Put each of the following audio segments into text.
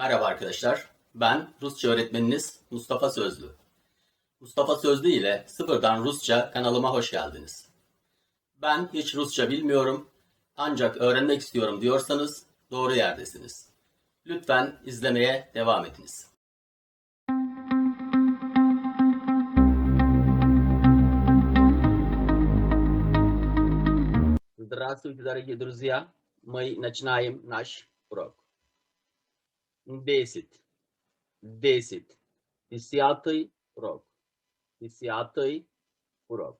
Merhaba arkadaşlar. Ben Rusça öğretmeniniz Mustafa Sözlü. Mustafa Sözlü ile Sıfırdan Rusça kanalıma hoş geldiniz. Ben hiç Rusça bilmiyorum ancak öğrenmek istiyorum diyorsanız doğru yerdesiniz. Lütfen izlemeye devam ediniz. Здравствуйте, дорогие друзья! Мы начинаем наш урок. 10. 10. Hissiyatı urok. Hissiyatı urok.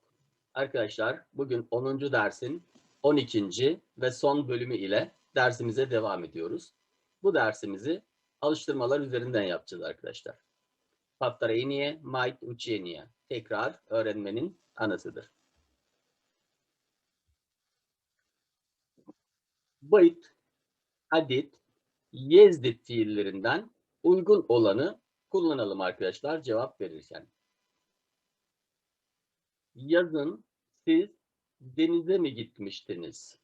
Arkadaşlar bugün 10. dersin 12. ve son bölümü ile dersimize devam ediyoruz. Bu dersimizi alıştırmalar üzerinden yapacağız arkadaşlar. Pattareniye, mait uçeniye. Tekrar öğrenmenin anasıdır. Bayit, adit, yezdit fiillerinden uygun olanı kullanalım arkadaşlar cevap verirken. Yazın siz denize mi gitmiştiniz?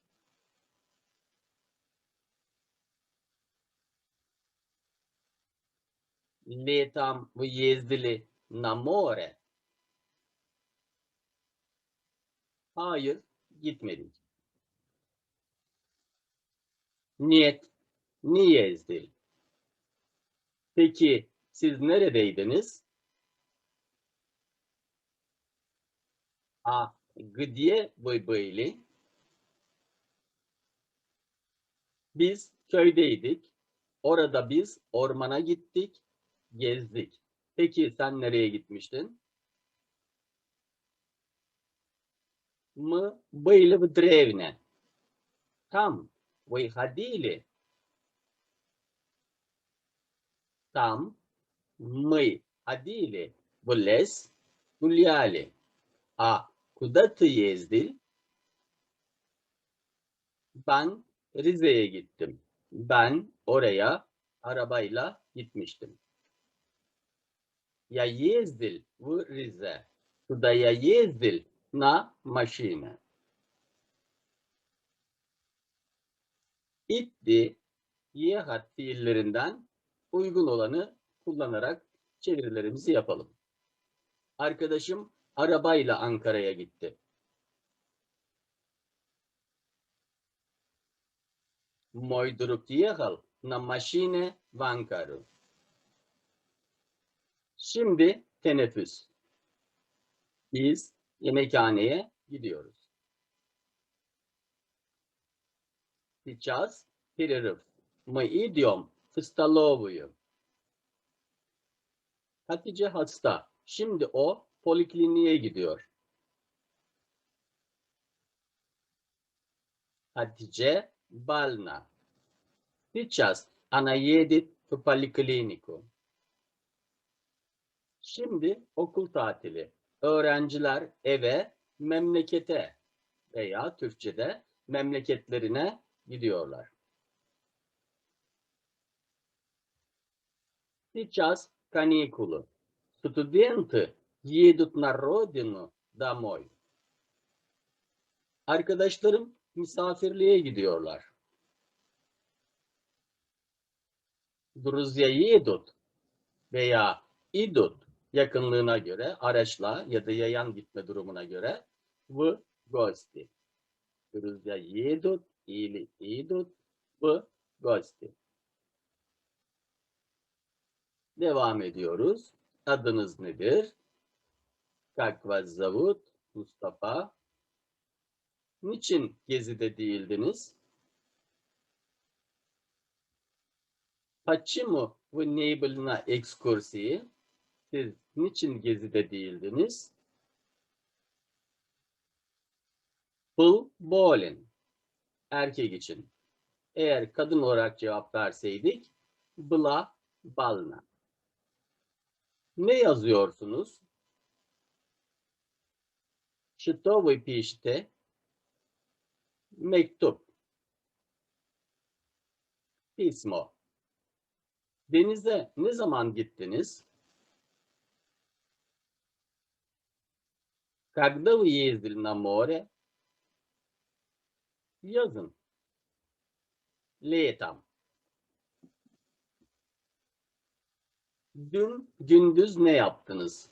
Летом вы ездили на море? Hayır, gitmedik. Niyet, не ездили. Peki siz neredeydiniz? А где вы были? Biz köydeydik. Orada biz ormana gittik, gezdik. Peki sen nereye gitmiştin? Мы были в деревне. Там вы ходили. Там мы ходили в лес, гуляли. А куда ты ездил? Ben Rize'ye gittim. Ben oraya arabayla gitmiştim. Я ездил в Rize. Куда я ездил на машине. İtti, yehat fiillerinden uygun olanı kullanarak çevirilerimizi yapalım. Arkadaşım arabayla Ankara'ya gitti. Мой друг ехал на машине в Анкару. Şimdi teneffüs. Biz yemekhaneye gidiyoruz. Сейчас перерыв. Мы идем в столовую. Hatice hasta. Şimdi o polikliniğe gidiyor. Hatice больна. Сейчас она едет в поликлинику. Şimdi okul tatili. Öğrenciler eve, memlekete veya Türkçe'de memleketlerine gidiyorlar. Сейчас каникулы. Студенты едут на родину домой. Arkadaşlarım misafirliğe gidiyorlar. Друзья едут veya idут yakınlığına göre araçla ya da yayan gitme durumuna göre в гости. Друзья едут или идут в гости. Devam ediyoruz. Adınız nedir? Как вас зовут? Mustafa. Niçin gezide değildiniz? Почему вы не были на экскурсии? Siz niçin gezide değildiniz? Был болен. Erkek için. Eğer kadın olarak cevap verseydik, была больна. Ne yazıyorsunuz? Что вы пишете? Mektup. Pismo. Denize ne zaman gittiniz? Когда вы ездили на море? Yazın. Летом. Dün gündüz ne yaptınız?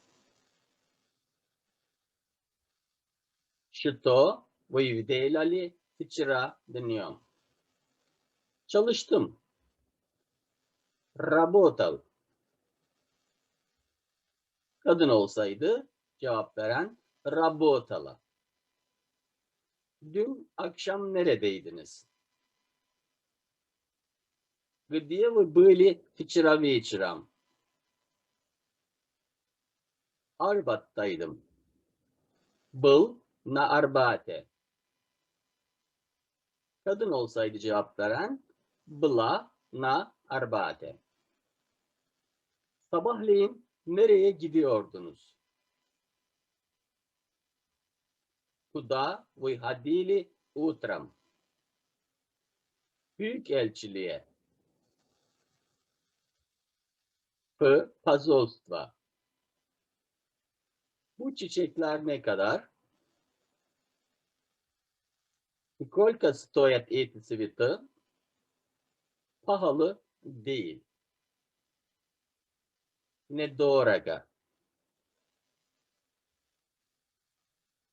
Что вы делали вчера днем? Çalıştım. Работал. Kadın olsaydı cevap veren работала. Dün akşam neredeydiniz? Где вы были вчера вечером? Arbat'taydım. Был на Арбате. Kadın olsaydı cevap veren была на Арбате. Sabahleyin nereye gidiyordunuz? Kуда вы ходили утром? Büyükelçiliğe. P. Посольство. Bu çiçekler ne kadar? Сколько стоят эти цветы? Pahalı değil. Недорого.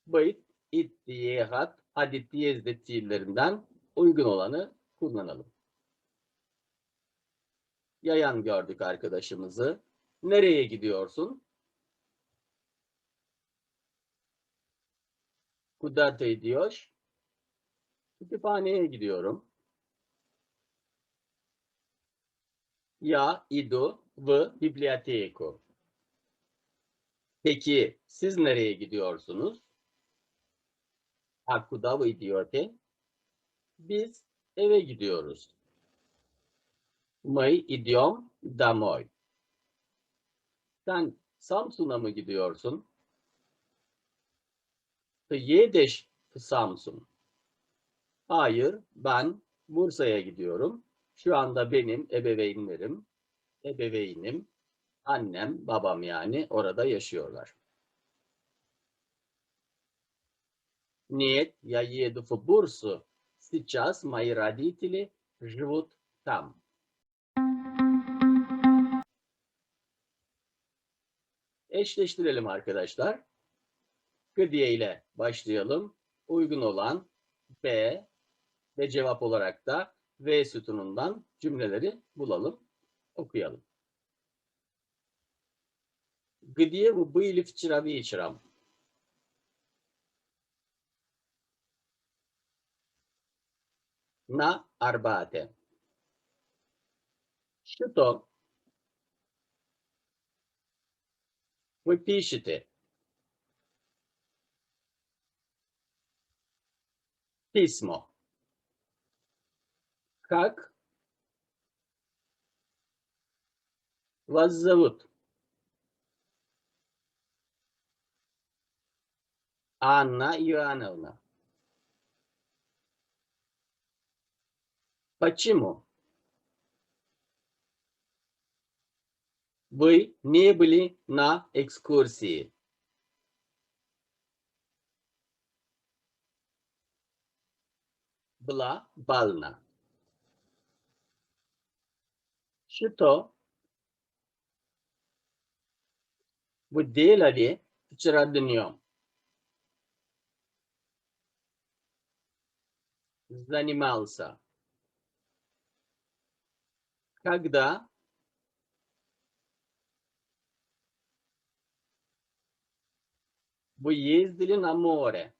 Быть, it, yehat, hadit, yezdet fiillerinden uygun olanı kullanalım. Yayan gördük arkadaşımızı. Nereye gidiyorsun? Bu scudetto ediyor. Kütüphaneye gidiyorum. Ya ido v biblioteco. Peki siz nereye gidiyorsunuz? A kuda v idiote. Biz eve gidiyoruz. May idiom damoy. Sen Samsun'a mı gidiyorsun? Ты едешь в Samsun. Hayır, ben Bursa'ya gidiyorum. Şu anda benim ebeveynlerim, ebeveynim, annem, babam yani orada yaşıyorlar. Нет, я еду в Бурсу. Сейчас мои родители живут там. Eşleştirelim arkadaşlar. Gıdiye ile başlayalım. Uygun olan B ve cevap olarak da V sütunundan cümleleri bulalım, okuyalım. Где вы были вчера вечером? На Арбате. Что вы пишете? Письмо. Как вас зовут? Анна Иоанновна. Почему? Вы не были на экскурсии. Была больна. Что вы делали вчера днем? Занимался. Когда вы ездили на море?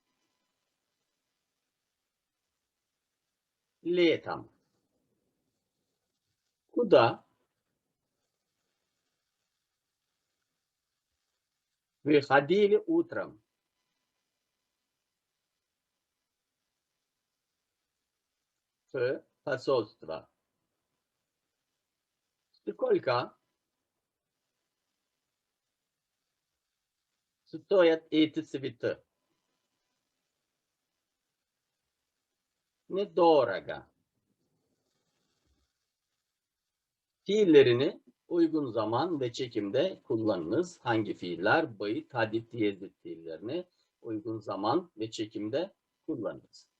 Летом. Куда? Вы ходили утром. В посольство. Сколько стоят эти цветы? Недорого. Fiillerini uygun zaman ve çekimde kullanınız. Hangi fiiller? Bayit, hadit, yezdit fiillerini uygun zaman ve çekimde kullanınız.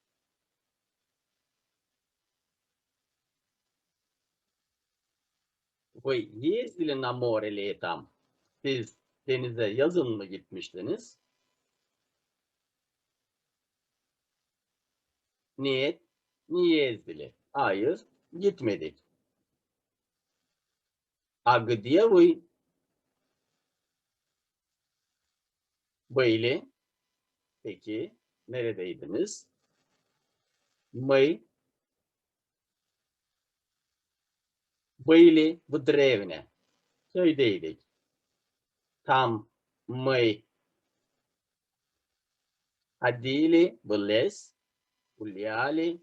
Вы ездили на море летом? Siz denize yazın mı gitmiştiniz? Niyet, niye ездили? Hayır, gitmedik. А где вы были? Peki, neredeydiniz? Мы были в деревне. Köydeydik. Там мы ходили в лес, гуляли.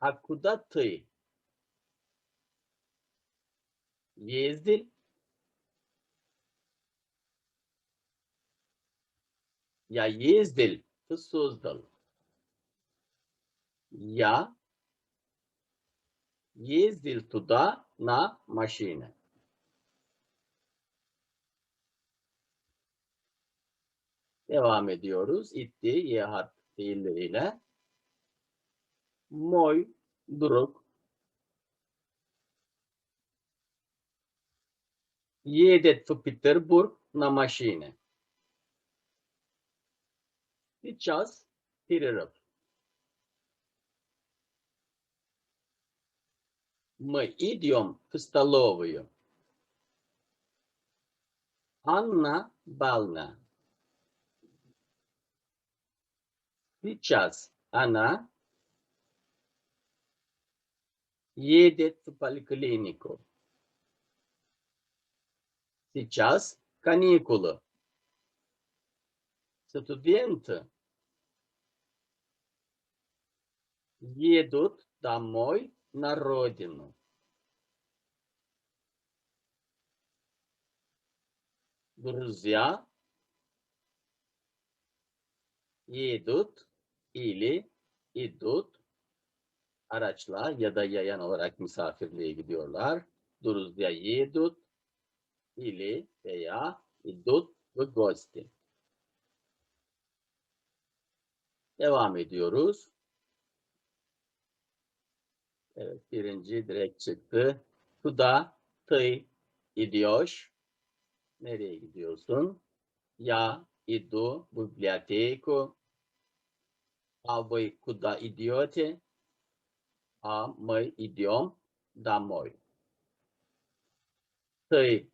А куда ты? Ездил? Я ездил, ты создал. Я ездил туда на машине. Devam ediyoruz. İtti, yehat fiilleriyle. Moj drug едет в Петербург на машине. Сейчас перерыв. Мы идем в столовую. Анна Бална. Сейчас она едет в поликлинику. Сейчас каникулы. Студенты едут домой на родину. Друзья едут или idut araçla ya da yayan olarak misafirliğe gidiyorlar. Duruz ya yedut ili veya idut ve gosti. Devam ediyoruz. Evet, birinci direkt çıktı. Tuda tı idiyor. Nereye gidiyorsun? Ya idu biblioteku. Avvay kuda idioti. А мы идем домой. Ты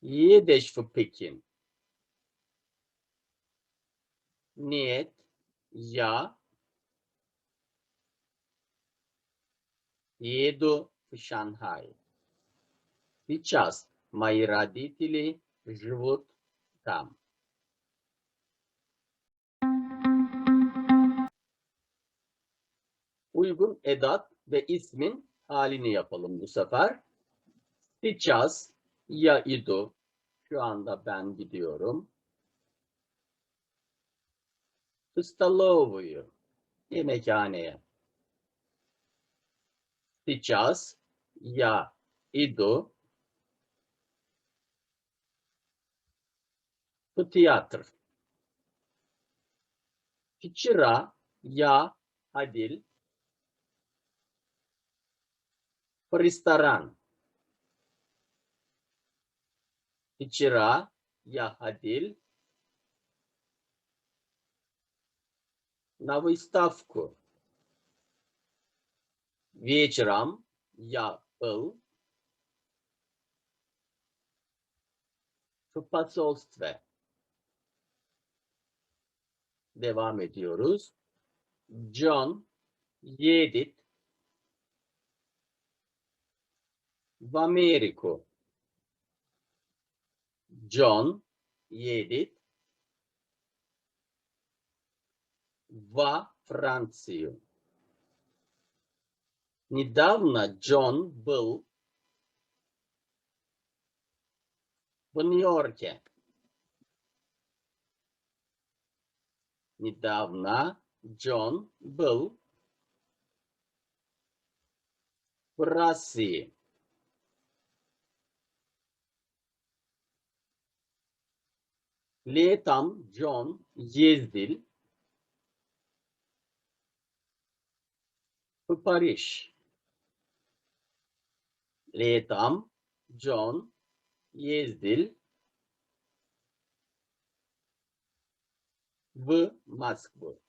едешь в Пекин? Нет, я еду в Шанхай. Сейчас мои родители живут там. Uygun edat ve ismin halini yapalım bu sefer. Сейчас я иду. Şu anda ben gidiyorum. В столовую. Yemekhaneye. Сейчас я иду в театр. Вчера я ходил ресторан. Вчера я ходил на выставку. Вечером я был в посольстве. Devam ediyoruz. John едет в Америку. John едет во Францию. Недавно Джон был в Нью-Йорке. Недавно Джон был в России. Leetam John Yezdil Pıpariş Leetam John Yezdil V. Maskbu.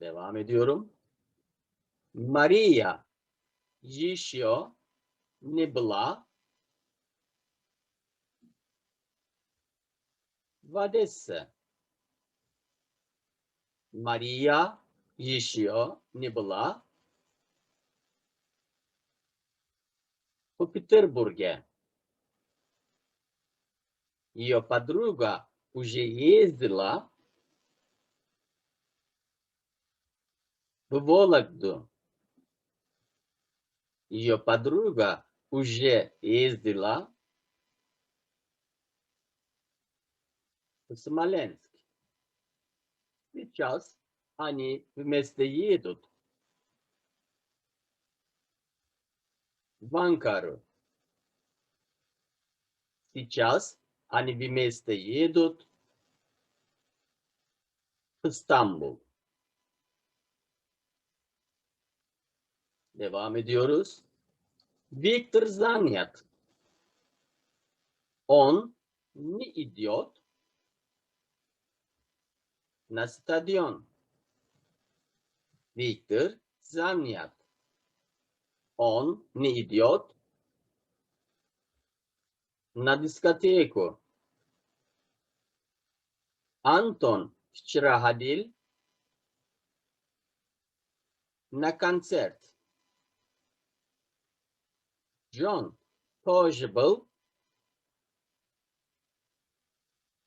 Devam ediyorum. Maria Jishio Nibla была в Одессе. Мария еще не была в Петербурге. Ее подруга уже ездила в Вологду. Ее подруга уже ездила в Смоленск. Сейчас они вместе едут в Анкару. Сейчас они вместе едут в Стамбul. Devam ediyoruz. Виктор занят. Он не идет на стадион. Виктор занят. Он не идет на дискотеку. Антон вчера ходил на концерт. Джон тоже был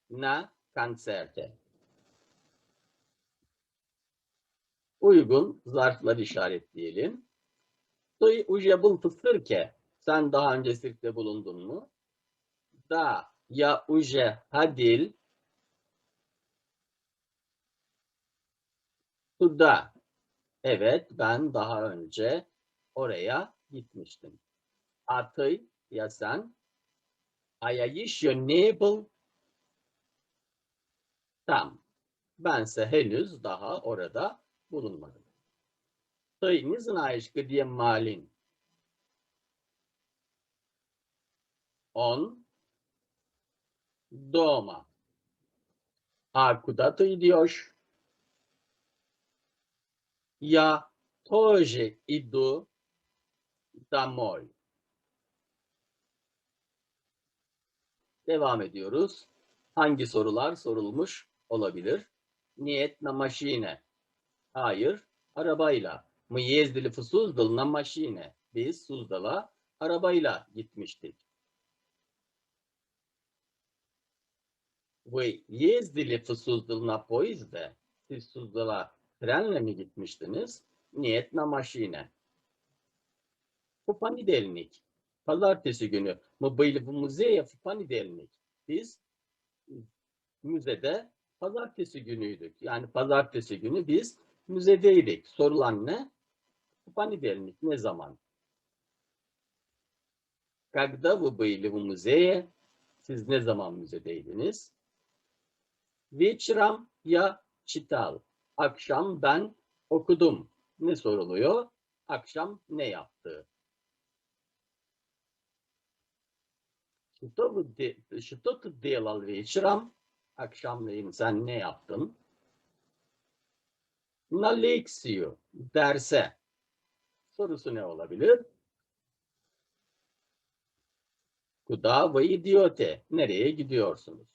на концерте. uygun zarfları işaretleyelim. Uyuyabıltı sırke. Sen daha önce sirkte bulundun mu? Da ya uje hadil Suda. Evet ben daha önce oraya gitmiştim. Atay ya sen ayayiş yönebel tam. Bense henüz daha orada bulunmadım. Ты не знаешь, где Малин? Он дома. А куда ты идешь? Я тоже иду домой. Devam ediyoruz. Hangi sorular sorulmuş olabilir? Niyet na maşine. Hayır, arabayla. Мы ездили в Суздал на машине. Biz Suzdal'a arabayla gitmiştik. Вы ездили в Суздал на поезде? Siz Suzdal'a trenle mi gitmiştiniz? Niyet na maşine. Bu понедельник. Pazartesi günü. Мы были в музее в понедельник. Biz müzede pazartesi günüydük. Yani pazartesi günü biz müzedeydik. Sorulan ne? В понедельник. Ne zaman? Когда вы были в музее? Siz ne zaman müzedeydiniz? Вечером я читал. Akşam ben okudum. Ne soruluyor? Akşam ne yaptı? Что, вы де- что ты делал вечером? Akşamleyin sen ne yaptın? На лекцию. Derse. Sorusu ne olabilir? Куда вы идете? Nereye gidiyorsunuz?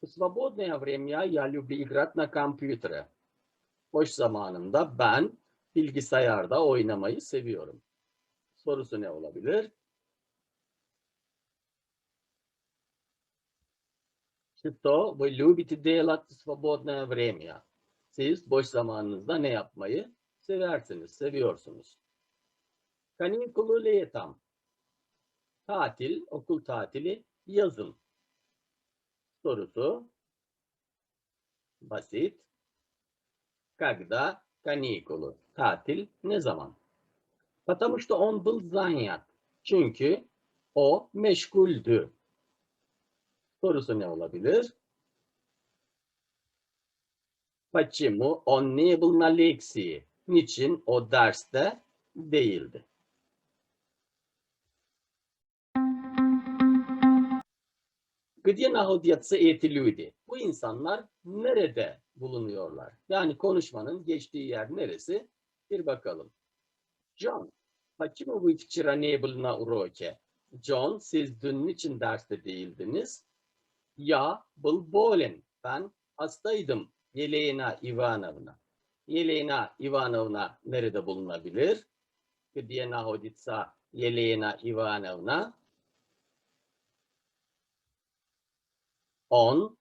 В свободное время я люблю играть на компьютере. Boş zamanımda ben bilgisayarda oynamayı seviyorum. Sorusu ne olabilir? Что вы любите делать в свободное время? Siz boş zamanınızda ne yapmayı seversiniz, seviyorsunuz? Kanikulu letam. Tatil, okul tatili, yazın. Sorusu basit. Когда каникулы? Tatil ne zaman? Потому что он был занят. Çünkü o meşguldü. Sorusu ne olabilir? Почему он не был на лекции? Niçin o derste değildi? Где находятся эти люди? Bu insanlar nerede bulunuyorlar? Yani konuşmanın geçtiği yer neresi? Bir bakalım. John, почему вы вчера не были на уроке? John, siz dün için derste değildiniz? Ya был болен. Ben hastaydım. Yelena Ivanovna. Yelena Ivanovna nerede bulunabilir? Где находится Yelena Ivanovna? On,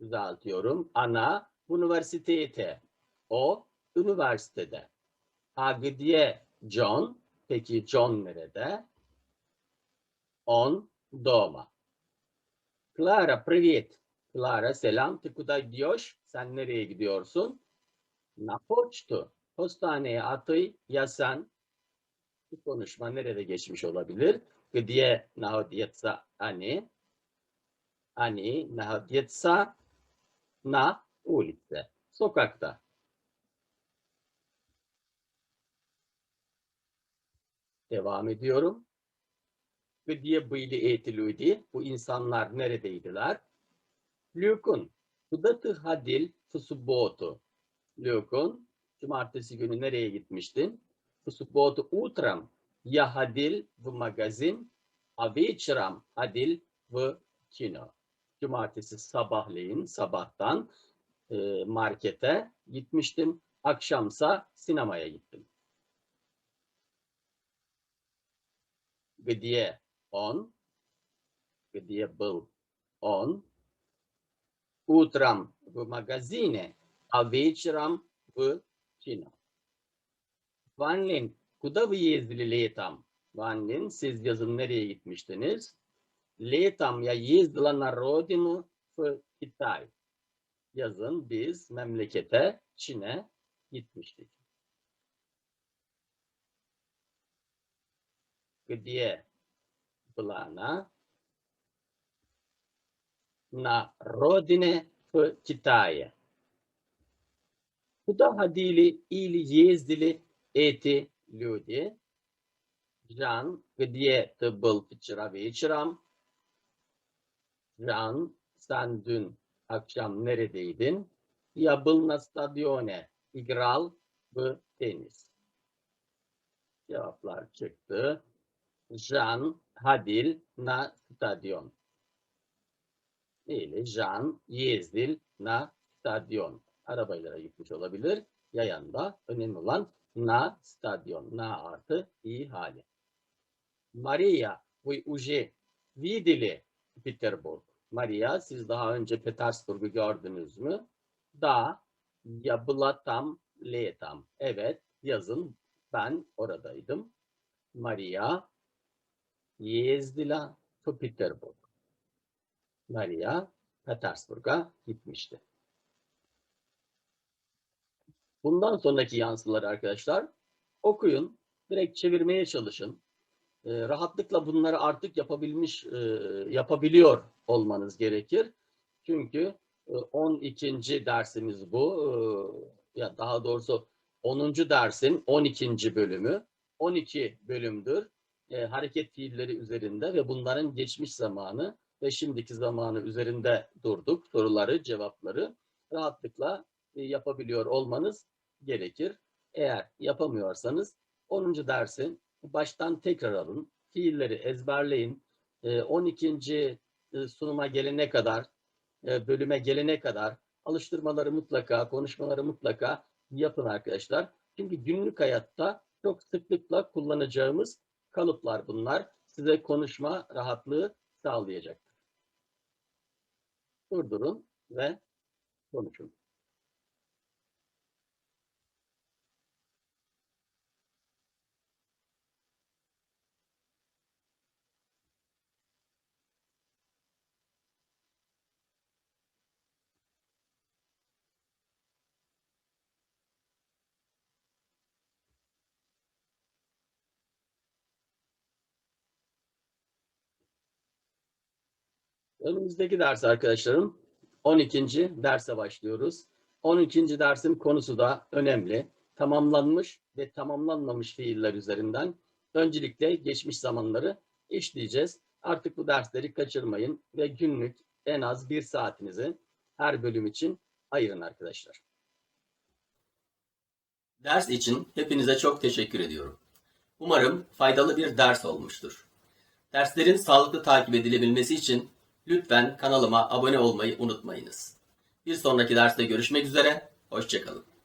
düzeltiyorum, ana üniversitete. O, üniversitede. А где John? Peki John nerede? Он дома. Clara, привет. Clara, selam. Ты куда идешь? sen nereye gidiyorsun? Na poçtu. Postaneye atı yasan. Bu konuşma nerede geçmiş olabilir? Gdiye nahodiyetsa ani. Ani nahodiyetsa na ulice. Sokakta. Devam ediyorum. Gdiye bıyli eğitilüdi. Bu insanlar neredeydiler? Lükun Куда ты ходил в субботу? Люкун. Cumartesi günü nereye gitmiştin? В субботу утром я ходил в магазин, а вечером ходил в кино. Cumartesi sabahleyin, sabahtan e, markete gitmiştim. Akşamsa sinemaya gittim. Где он? Где был он? Утром в магазине, а вечером в кино. Ванлин, куда вы ездили летом? Ванлин, siz yazın nereye gitmiştiniz? Летом я ездила на родину в Китай. Yazın biz memlekete, Çin'e gitmiştik. Где была она? На родине в Китае. Куда ходили или ездили эти люди? Жан, где ты был вчера вечером? Can, sen dün akşam neredeydin? Я был на стадионе. Играл в tenis. Cevaplar çıktı. Jan hadil na stadion. Değil. Jan yezdil na stadion. Arabaylara gitmiş olabilir. Yayan da önemli olan na stadion. Na artı i hali. Maria, вы уже видели Peterburg. Maria, siz daha önce Petersburg'u gördünüz mü? Da, ya была там летом. Evet, yazın ben oradaydım. Maria ездила в Peterburg. Maria Petersburg'a gitmişti. Bundan sonraki yansıları arkadaşlar okuyun, direkt çevirmeye çalışın. E, rahatlıkla bunları artık yapabilmiş, e, yapabiliyor olmanız gerekir. Çünkü e, 12. dersimiz bu. E, ya daha doğrusu 10. dersin 12. bölümü. 12 bölümdür. E, hareket fiilleri üzerinde ve bunların geçmiş zamanı ve şimdiki zamanı üzerinde durduk. Soruları, cevapları rahatlıkla e, yapabiliyor olmanız gerekir. Eğer yapamıyorsanız 10. dersin baştan tekrar alın. Fiilleri ezberleyin. E, 12. e, sunuma gelene kadar, e, bölüme gelene kadar alıştırmaları mutlaka, konuşmaları mutlaka yapın arkadaşlar. Çünkü günlük hayatta çok sıklıkla kullanacağımız kalıplar bunlar. Size konuşma rahatlığı sağlayacaktır. Durdurun ve konuşun. Önümüzdeki ders arkadaşlarım 12. derse başlıyoruz. 12. dersin konusu da önemli. Tamamlanmış ve tamamlanmamış fiiller üzerinden öncelikle geçmiş zamanları işleyeceğiz. Artık bu dersleri kaçırmayın ve günlük en az bir saatinizi her bölüm için ayırın arkadaşlar. Ders için hepinize çok teşekkür ediyorum. Umarım faydalı bir ders olmuştur. Derslerin sağlıklı takip edilebilmesi için lütfen kanalıma abone olmayı unutmayınız. Bir sonraki derste görüşmek üzere, hoşçakalın.